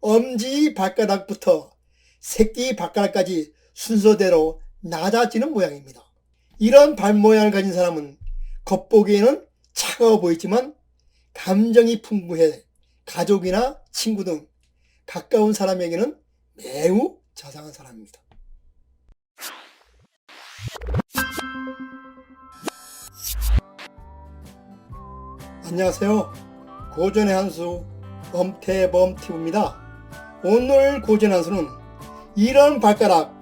엄지 발가락부터 새끼 발가락까지 순서대로 낮아지는 모양입니다. 이런 발 모양을 가진 사람은 겉보기에는 차가워 보이지만 감정이 풍부해 가족이나 친구 등 가까운 사람에게는 매우 자상한 사람입니다. 안녕하세요. 고전의 한수 엄태범티브입니다. 오늘 고전의 한수는 이런 발가락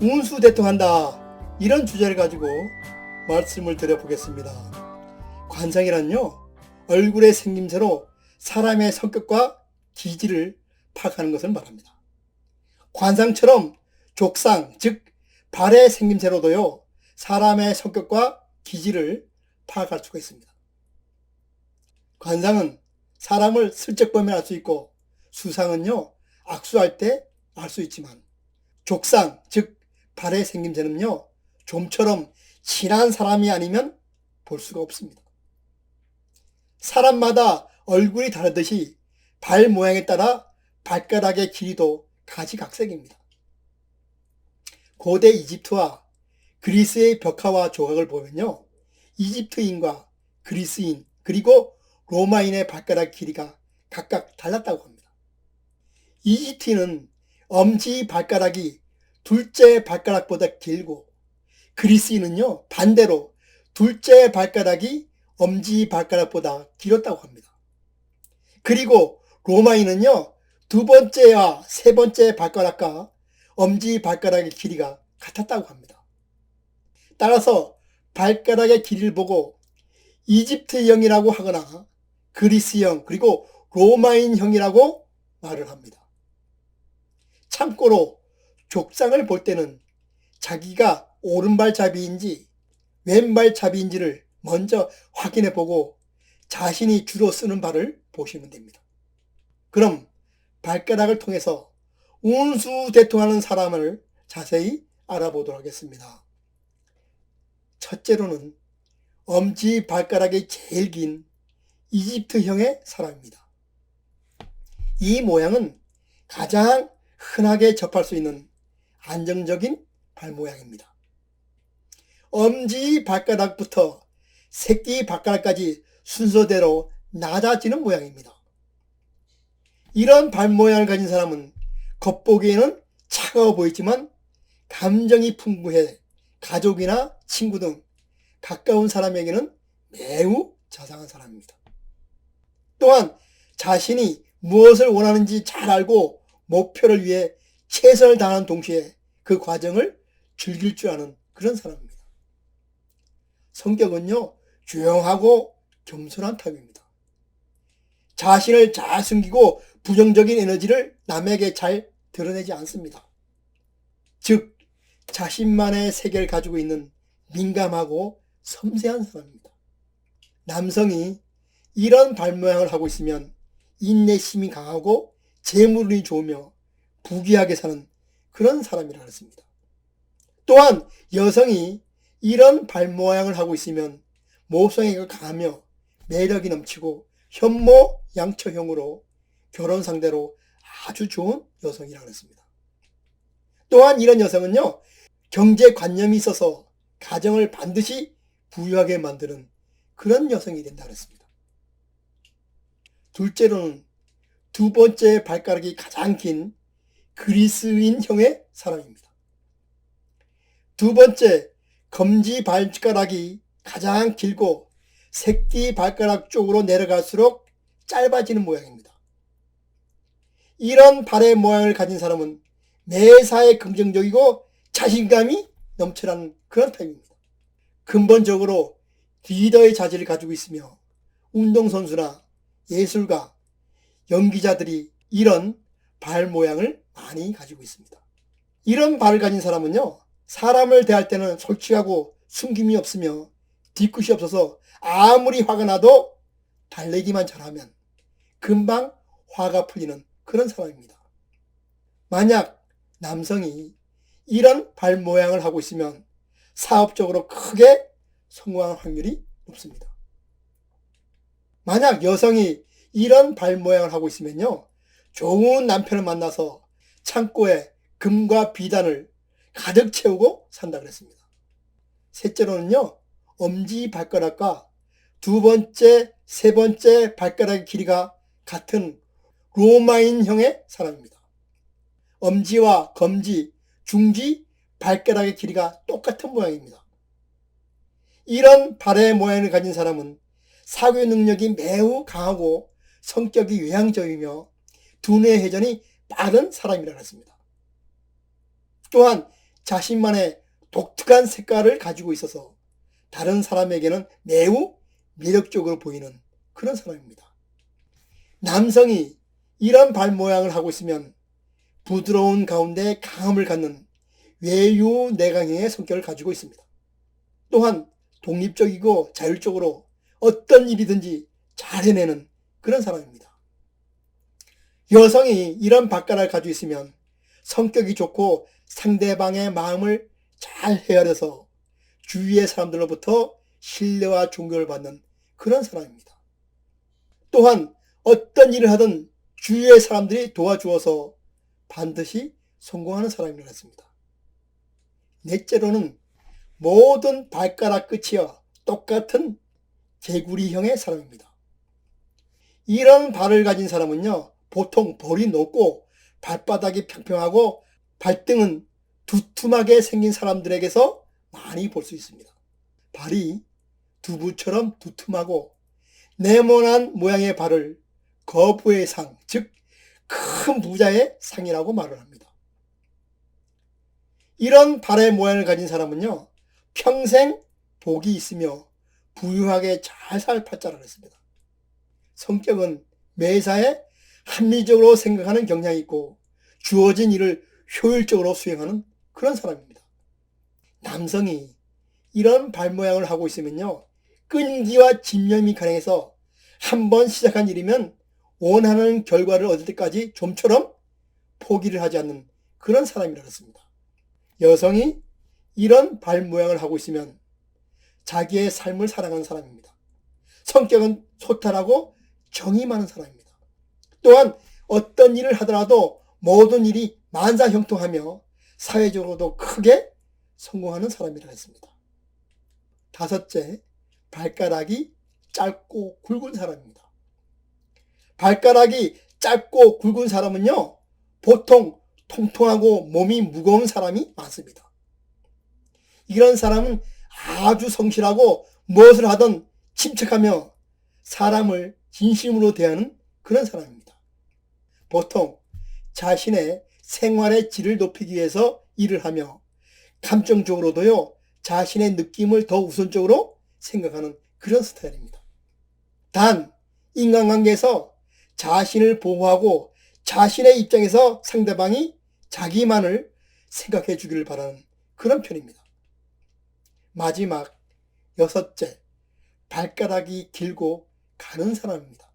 운수 대통한다 이런 주제를 가지고 말씀을 드려보겠습니다. 관상이란요 얼굴의 생김새로 사람의 성격과 기질을 파악하는 것을 말합니다. 관상처럼 족상 즉 발의 생김새로도요 사람의 성격과 기질을 파악할 수가 있습니다. 관상은 사람을 슬쩍 보면 알 수 있고 수상은요 악수할 때 알 수 있지만 족상 즉 발의 생김새는요 좀처럼 친한 사람이 아니면 볼 수가 없습니다. 사람마다 얼굴이 다르듯이 발 모양에 따라 발가락의 길이도 가지각색입니다. 고대 이집트와 그리스의 벽화와 조각을 보면요. 이집트인과 그리스인 그리고 로마인의 발가락 길이가 각각 달랐다고 합니다. 이집트인은 엄지 발가락이 둘째 발가락보다 길고 그리스인은요 반대로 둘째 발가락이 엄지 발가락보다 길었다고 합니다. 그리고 로마인은요 두 번째와 세 번째 발가락과 엄지 발가락의 길이가 같았다고 합니다. 따라서 발가락의 길이를 보고 이집트형이라고 하거나 그리스형 그리고 로마인형이라고 말을 합니다. 참고로 족상을 볼 때는 자기가 오른발잡이인지 왼발잡이인지를 먼저 확인해 보고 자신이 주로 쓰는 발을 보시면 됩니다. 그럼 발가락을 통해서 운수 대통하는 사람을 자세히 알아보도록 하겠습니다. 첫째로는 엄지 발가락이 제일 긴 이집트형의 사람입니다. 이 모양은 가장 흔하게 접할 수 있는 안정적인 발 모양입니다. 엄지 발가락부터 새끼 발가락까지 순서대로 낮아지는 모양입니다. 이런 발 모양을 가진 사람은 겉보기에는 차가워 보이지만 감정이 풍부해 가족이나 친구 등 가까운 사람에게는 매우 자상한 사람입니다. 또한 자신이 무엇을 원하는지 잘 알고 목표를 위해 최선을 다하는 동시에 그 과정을 즐길 줄 아는 그런 사람입니다. 성격은요, 조용하고 겸손한 타입입니다. 자신을 잘 숨기고 부정적인 에너지를 남에게 잘 드러내지 않습니다. 즉, 자신만의 세계를 가지고 있는 민감하고 섬세한 사람입니다. 남성이 이런 발모양을 하고 있으면 인내심이 강하고 재물이 좋으며 부귀하게 사는 그런 사람이라 했습니다. 또한 여성이 이런 발모양을 하고 있으면 모성애가 강하며 매력이 넘치고 현모 양처형으로 결혼 상대로 아주 좋은 여성이라 그랬습니다. 또한 이런 여성은요, 경제관념이 있어서 가정을 반드시 부유하게 만드는 그런 여성이 된다 그랬습니다. 둘째로는 두 번째 발가락이 가장 긴 그리스인형의 사람입니다. 두 번째 검지 발가락이 가장 길고 새끼 발가락 쪽으로 내려갈수록 짧아지는 모양입니다. 이런 발의 모양을 가진 사람은 매사에 긍정적이고 자신감이 넘쳐나는 그런 타입입니다. 근본적으로 리더의 자질을 가지고 있으며 운동선수나 예술가, 연기자들이 이런 발 모양을 많이 가지고 있습니다. 이런 발을 가진 사람은요, 사람을 대할 때는 솔직하고 숨김이 없으며 뒤끝이 없어서 아무리 화가 나도 달래기만 잘하면 금방 화가 풀리는 그런 사람입니다. 만약 남성이 이런 발 모양을 하고 있으면 사업적으로 크게 성공할 확률이 높습니다. 만약 여성이 이런 발 모양을 하고 있으면요. 좋은 남편을 만나서 창고에 금과 비단을 가득 채우고 산다 그랬습니다. 셋째로는요, 엄지 발가락과 두 번째, 세 번째 발가락의 길이가 같은 로마인형의 사람입니다. 엄지와 검지, 중지, 발가락의 길이가 똑같은 모양입니다. 이런 발의 모양을 가진 사람은 사교 능력이 매우 강하고 성격이 외향적이며 두뇌 회전이 빠른 사람이라고 했습니다. 또한 자신만의 독특한 색깔을 가지고 있어서 다른 사람에게는 매우 매력적으로 보이는 그런 사람입니다. 남성이 이런 발 모양을 하고 있으면 부드러운 가운데 강함을 갖는 외유 내강형의 성격을 가지고 있습니다. 또한 독립적이고 자율적으로 어떤 일이든지 잘 해내는 그런 사람입니다. 여성이 이런 발가락을 가지고 있으면 성격이 좋고 상대방의 마음을 잘 헤아려서 주위의 사람들로부터 신뢰와 존경을 받는 그런 사람입니다. 또한 어떤 일을 하든 주위의 사람들이 도와주어서 반드시 성공하는 사람이라고 했습니다. 넷째로는 모든 발가락 끝이여 똑같은 개구리형의 사람입니다. 이런 발을 가진 사람은요, 보통 볼이 높고 발바닥이 평평하고 발등은 두툼하게 생긴 사람들에게서 많이 볼 수 있습니다. 발이 두부처럼 두툼하고 네모난 모양의 발을 거부의 상, 즉, 큰 부자의 상이라고 말을 합니다. 이런 발의 모양을 가진 사람은요, 평생 복이 있으며 부유하게 잘 살 팔자라고 했습니다. 성격은 매사에 합리적으로 생각하는 경향이 있고 주어진 일을 효율적으로 수행하는 그런 사람입니다. 남성이 이런 발 모양을 하고 있으면요. 끈기와 집념이 가능해서 한 번 시작한 일이면 원하는 결과를 얻을 때까지 좀처럼 포기를 하지 않는 그런 사람이라 그랬습니다. 여성이 이런 발 모양을 하고 있으면 자기의 삶을 사랑하는 사람입니다. 성격은 소탈하고 정이 많은 사람입니다. 또한 어떤 일을 하더라도 모든 일이 만사형통하며 사회적으로도 크게 성공하는 사람이라 했습니다. 다섯째, 발가락이 짧고 굵은 사람입니다. 발가락이 짧고 굵은 사람은요, 보통 통통하고 몸이 무거운 사람이 많습니다. 이런 사람은 아주 성실하고 무엇을 하든 침착하며 사람을 진심으로 대하는 그런 사람입니다. 보통 자신의 생활의 질을 높이기 위해서 일을 하며 감정적으로도요, 자신의 느낌을 더 우선적으로 생각하는 그런 스타일입니다. 단, 인간관계에서 자신을 보호하고 자신의 입장에서 상대방이 자기만을 생각해 주기를 바라는 그런 편입니다. 마지막 여섯째, 발가락이 길고 가는 사람입니다.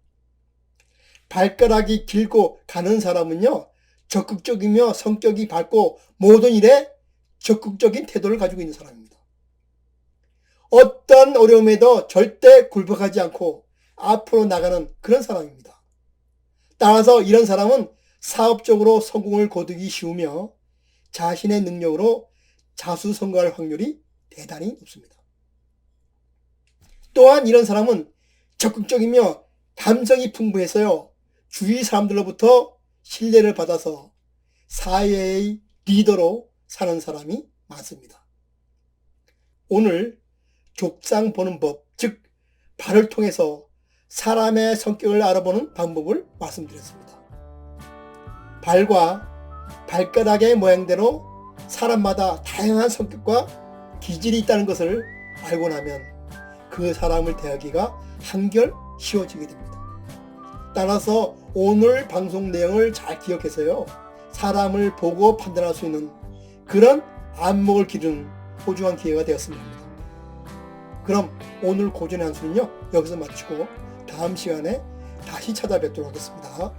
발가락이 길고 가는 사람은요, 적극적이며 성격이 밝고 모든 일에 적극적인 태도를 가지고 있는 사람입니다. 어떤 어려움에도 절대 굴복하지 않고 앞으로 나가는 그런 사람입니다. 따라서 이런 사람은 사업적으로 성공을 거두기 쉬우며 자신의 능력으로 자수성가할 확률이 대단히 높습니다. 또한 이런 사람은 적극적이며 감성이 풍부해서요. 주위 사람들로부터 신뢰를 받아서 사회의 리더로 사는 사람이 많습니다. 오늘 족상 보는 법, 즉 발을 통해서 사람의 성격을 알아보는 방법을 말씀드렸습니다. 발과 발가락의 모양대로 사람마다 다양한 성격과 기질이 있다는 것을 알고 나면 그 사람을 대하기가 한결 쉬워지게 됩니다. 따라서 오늘 방송 내용을 잘 기억해서요. 사람을 보고 판단할 수 있는 그런 안목을 기르는 소중한 기회가 되었으면 합니다. 그럼 오늘 고전의 한수는요. 여기서 마치고 다음 시간에 다시 찾아뵙도록 하겠습니다.